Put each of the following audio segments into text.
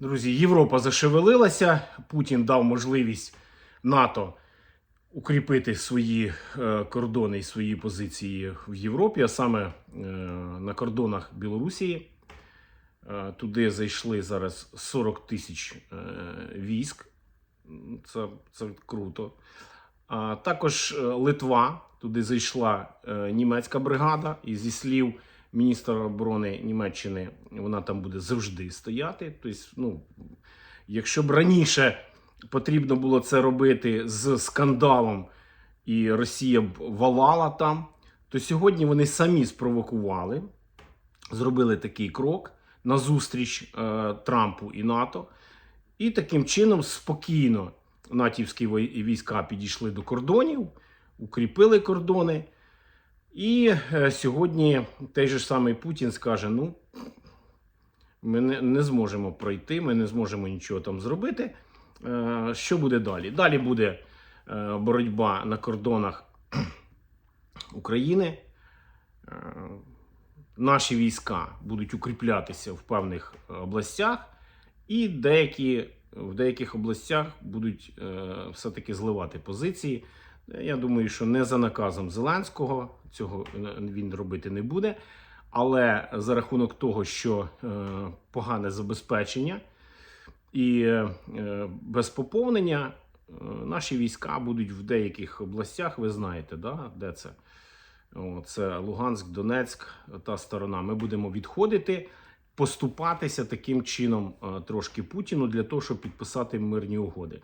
Друзі, Європа зашевелилася. Путін дав можливість НАТО укріпити свої е, кордони і свої позиції в Європі, а саме е, на кордонах Білорусі. Е, туди зайшли зараз 40 тисяч військ. Це, це круто. А також Литва. Туди зайшла німецька бригада, і зі слів міністра оборони Німеччини, вона там буде завжди стояти. Тобто, ну, якщо б раніше потрібно було це робити з скандалом, і Росія б валала там, то сьогодні вони самі спровокували, зробили такий крок назустріч е, Трампу і НАТО. І таким чином спокійно натівські війська підійшли до кордонів, укріпили кордони. І е, сьогодні той же самий Путін скаже: ну, ми не, не зможемо пройти, ми не зможемо нічого там зробити. Е, що буде далі? Далі буде е, боротьба на кордонах України. Наші війська будуть укріплятися в певних областях, і деякі, в деяких областях будуть все-таки зливати позиції. Е, Я думаю, що не за наказом Зеленського цього е, він робити не буде. Але за рахунок того, що е, погане забезпечення і е, е, без поповнення, е, наші війська будуть в деяких областях, ви знаєте, да, де це? О, Це Луганськ, Донецьк, та сторона. Ми будемо відходити, поступатися таким чином е, трошки Путіну для того, щоб підписати мирні угоди.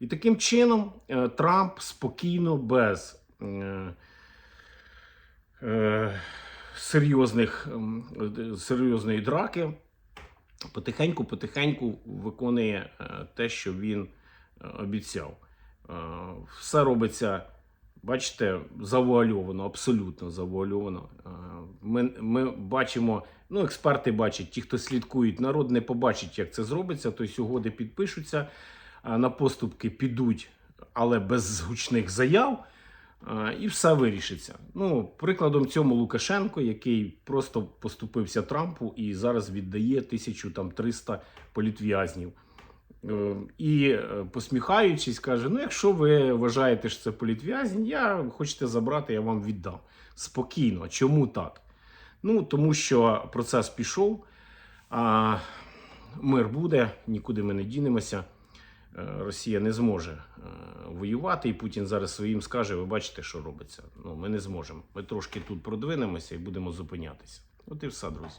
І таким чином е, Трамп спокійно, без е, е, серйозних, серйозної драки, потихеньку-потихеньку виконує те, що він обіцяв. Все робиться. Бачите, завуальовано, абсолютно завуальовано. Ми, ми бачимо, ну, експерти бачать, ті, хто слідкують, народ не побачить, як це зробиться, тобто угоди підпишуться, на поступки підуть, але без гучних заяв, е, і все вирішиться. Ну, прикладом цьому Лукашенко, який просто поступився Трампу і зараз віддає 1300 політв'язнів. Е, І е, посміхаючись, каже: ну, якщо ви вважаєте, що це політв'язень, я хочете забрати, я вам віддам. Спокійно. Чому так? Ну, тому що процес пішов, а мир буде, нікуди ми не дінемося. Е, Росія не зможе е, воювати, і Путін зараз своїм скаже: ви бачите, що робиться. Ну, ми не зможемо. Ми трошки тут продвинемося і будемо зупинятися. От і все, друзі.